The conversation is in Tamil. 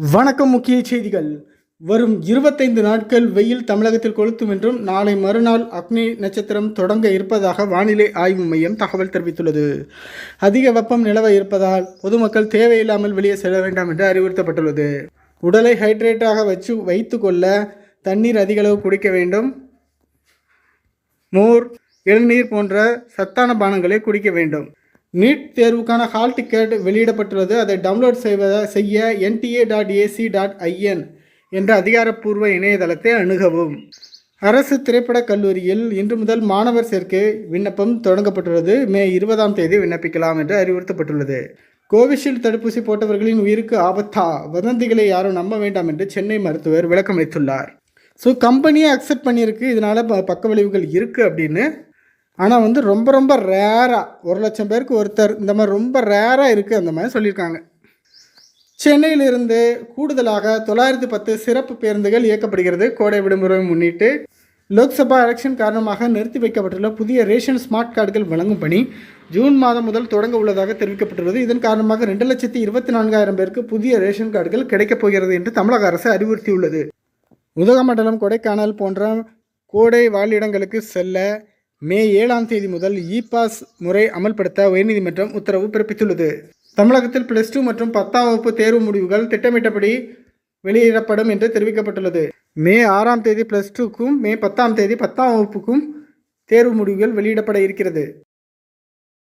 வணக்கம் முக்கிய செய்திகள். வரும் இருபத்தைந்து நாட்கள் வெயில் தமிழகத்தில் கொளுத்தும் என்றும் நாளை மறுநாள் அக்னி நட்சத்திரம் தொடங்க இருப்பதாக வானிலை ஆய்வு மையம் தகவல் தெரிவித்துள்ளது. அதிக வெப்பம் நிலவ இருப்பதால் பொதுமக்கள் தேவையில்லாமல் வெளியே செல்ல வேண்டாம் என்று அறிவுறுத்தப்பட்டுள்ளது. உடலை ஹைட்ரேட்டாக வச்சு வைத்துக்கொள்ள தண்ணீர் அதிகளவு குடிக்க வேண்டும். மோர் இளநீர் போன்ற சத்தான பானங்களை குடிக்க வேண்டும். நீட் தேர்வுக்கான ஹால் டிக்கெட் வெளியிடப்பட்டுள்ளது. அதை டவுன்லோட் செய்வத செய்ய NTA dot AC dot IN என்ற அதிகாரப்பூர்வ இணையதளத்தை அணுகவும். அரசு திரைப்படக் கல்லூரியில் இன்று முதல் மாணவர் சேர்க்கை விண்ணப்பம் தொடங்கப்பட்டுள்ளது. மே இருபதாம் தேதி விண்ணப்பிக்கலாம் என்று அறிவுறுத்தப்பட்டுள்ளது. கோவிஷீல்டு தடுப்பூசி போட்டவர்களின் உயிருக்கு ஆபத்தா? வதந்திகளை யாரும் நம்ப வேண்டாம் என்று சென்னை மருத்துவர் விளக்கமளித்துள்ளார். ஸோ கம்பெனியே அக்செப்ட் பண்ணியிருக்கு. இதனால் ப பக்க விளைவுகள் இருக்குது அப்படின்னு ஆனால் வந்து ரொம்ப ரொம்ப ரேராக ஒரு லட்சம் பேருக்கு ஒருத்தர். இந்த மாதிரி ரொம்ப ரேராக இருக்குது அந்த மாதிரி சொல்லியிருக்காங்க. சென்னையிலிருந்து கூடுதலாக தொள்ளாயிரத்தி பத்து சிறப்பு பேருந்துகள் இயக்கப்படுகிறது. கோடை விடுமுறை முன்னிட்டு லோக்சபா எலெக்ஷன் காரணமாக நிறுத்தி வைக்கப்பட்டுள்ள புதிய ரேஷன் ஸ்மார்ட் கார்டுகள் வழங்கும் பணி ஜூன் மாதம் முதல் தொடங்க உள்ளதாக தெரிவிக்கப்பட்டுள்ளது. இதன் காரணமாக ரெண்டு லட்சத்தி இருபத்தி நான்காயிரம் பேருக்கு புதிய ரேஷன் கார்டுகள் கிடைக்கப் போகிறது என்று தமிழக அரசு அறிவுறுத்தியுள்ளது. உதகமண்டலம் கொடைக்கானல் போன்ற கோடை வாழிடங்களுக்கு செல்ல மே ஏழாம் தேதி முதல் இ பாஸ் முறை அமல்படுத்த உயர்நீதிமன்றம் உத்தரவு பிறப்பித்துள்ளது. தமிழகத்தில் பிளஸ் டூ மற்றும் பத்தாம் வகுப்பு தேர்வு முடிவுகள் திட்டமிட்டபடி வெளியிடப்படும் என்று தெரிவிக்கப்பட்டுள்ளது. மே ஆறாம் தேதி பிளஸ் டூக்கும் மே பத்தாம் தேதி பத்தாம் வகுப்புக்கும் தேர்வு முடிவுகள் வெளியிடப்பட இருக்கிறது.